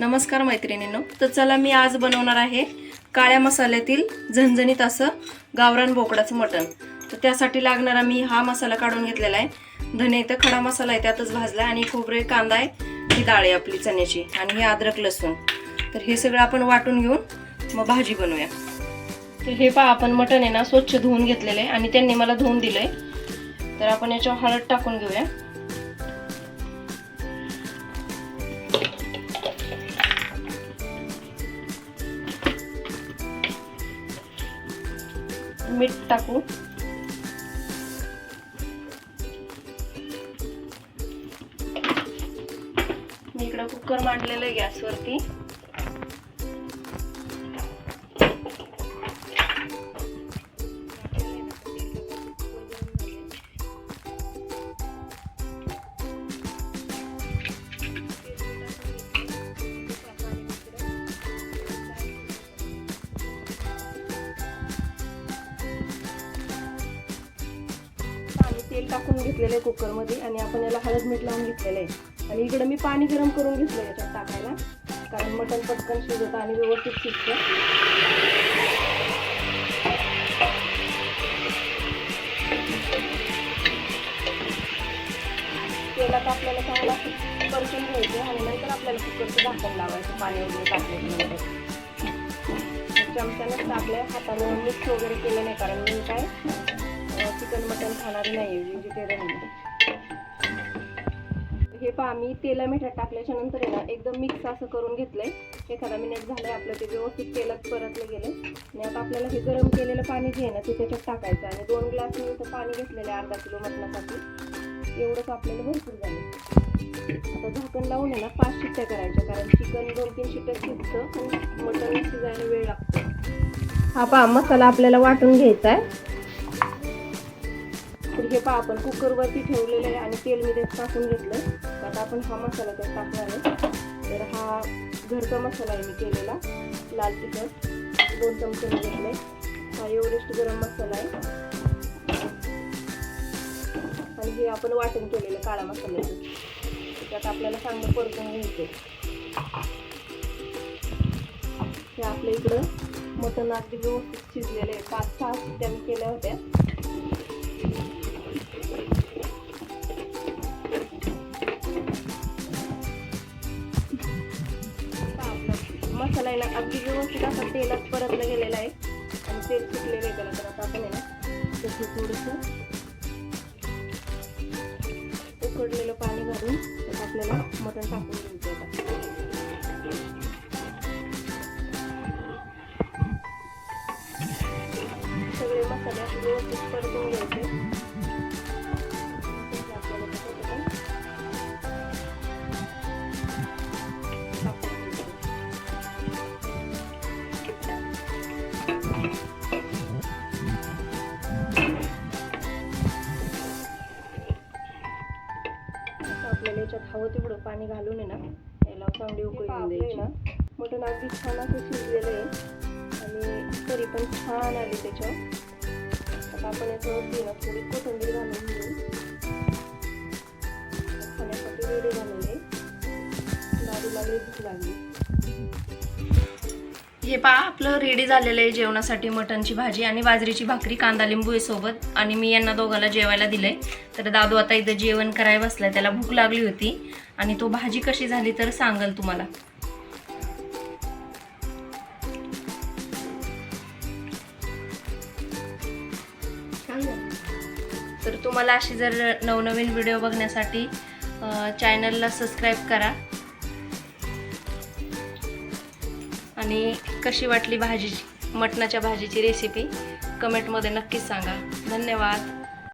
नमस्कार मैत्रिणींनो. तर चला मी आज बनवणार आहे काळ्या मसाल्यातील झणझणीत असं गावरान बोकडाचं मटण. तर त्यासाठी लागणारा मी हा मसाला काढून घेतलेला आहे. धने इथं खडा मसाला आहे त्यातच भाजला आणि खोबरे कांदा आहे ही डाळ आहे आपली चण्याची आणि हे अद्रक लसूण. तर हे सगळं आपण वाटून घेऊन मग भाजी बनवूया. तर हे पहा आपण मटण आहे ना स्वच्छ धुवून घेतलेलं आहे आणि त्यांनी मला धुवून दिलं आहे तर आपण याच्यावर हळद टाकून घेऊया. मीठ टाकू. मी इकडं कुकर मांडलेलं आहे गॅसवरती. तेल टाकून घेतलेलं आहे कुकरमध्ये आणि आपण याला हळद मीठ लावून घेतलेलं आहे. आणि इकडं मी पाणी गरम करून घेतलं याच्यात टाकायला. कारण मटण पटकन शिजतं आणि व्यवस्थित शिजतं. तेलात आपल्याला चांगला परतून घ्यायचं आणि नंतर आपल्याला कुकरचं झाकण लावायचं पाणी वगैरे टाकल्यानंतर. चमच्यानंच आपल्या हाताने मिक्स वगैरे केलं नाही कारण मी काय चिकन मटन खाणारे नाही व्हेजिटेरियन हे पहा मी तेला मिठात टाकल्याच्या नंतर आहे ना एकदम मिक्स असं करून घेतलंय. एखादा मिनिट झालंय आपलं ते व्यवस्थित तेलात परतलं गेलं आणि आता आपल्याला हे गरम केलेलं पाणी जे आहे ना ते त्याच्यात टाकायचं आणि दोन ग्लास मी इथं पाणी घेतलेलं आहे अर्धा किलो मटणासाठी. एवढंच आपल्याला भरपूर झालं आता झाकण लावून आहे ना पाच शिट्ट्या करायच्या कारण चिकन दोन तीन शिट्ट्या शिजतं आणि मटण शिजायला वेळ लागतो. हा पहा मसाला आपल्याला वाटून घ्यायचा आहे. पहा आपण कुकरवरती ठेवलेलं आहे आणि तेल मी त्यात टाकून घेतलं तर आता आपण हा मसाला त्यात टाकणार आहे. तर हा घरचा मसाला आहे मी केलेला लाल तिखट दोन चमचे मी घेतले हा एवरेस्ट गरम मसाला आहे. आणि हे आपण वाटण केलेलं काळा मसाल्याचं त्यात आपल्याला चांगलं परतून घ्यायचं हे आपल्या इकडं मटण अगदी व्यवस्थित शिजलेलं आहे. पाच सहा शिट्ट्या मी केल्या होत्या. मसाला आहे ना अगदी व्यवस्थित असा तेलात परतला गेलेला आहे. आणि तेल सुटलेलं आहे त्याला तर आता आपण आहे ना तसं थोडंसं उकडलेलं पाणी घालून त्यात आपल्याला मटण टाकून घ्यायचं आता. सगळे मसाले व्यवस्थित परतून घ्यायचे. आपल्याला याच्यात हवं तेवढं पाणी घालून आहे ना याला चांगली उकळी द्यायची. ना मटण अगदी छान असं शिजलेलं आहे. आणि तरी पण छान आली त्याच्यावर आता आपण याच्यावरती ना थोडी कोथिंबीर घालून घेऊ. खाण्यासाठी रेडी झालेले दादूला लई भूक लागली. हे पहा आपलं रेडी झालेलं आहे जेवणासाठी मटणची भाजी आणि बाजरीची भाकरी कांदा लिंबू आहे सोबत. आणि मी यांना दोघांना जेवायला दिलंय. तर दादू आता इथं जेवण करायला बसलाय त्याला भूक लागली होती. आणि तो भाजी कशी झाली तर सांगल तुम्हाला. तर तुम्हाला अशी जर नवनवीन व्हिडिओ बघण्यासाठी चॅनलला सबस्क्राईब करा. आणि कशी वाटली भाजीची मटणाच्या भाजीची रेसिपी कमेंटमध्ये नक्कीच सांगा. धन्यवाद.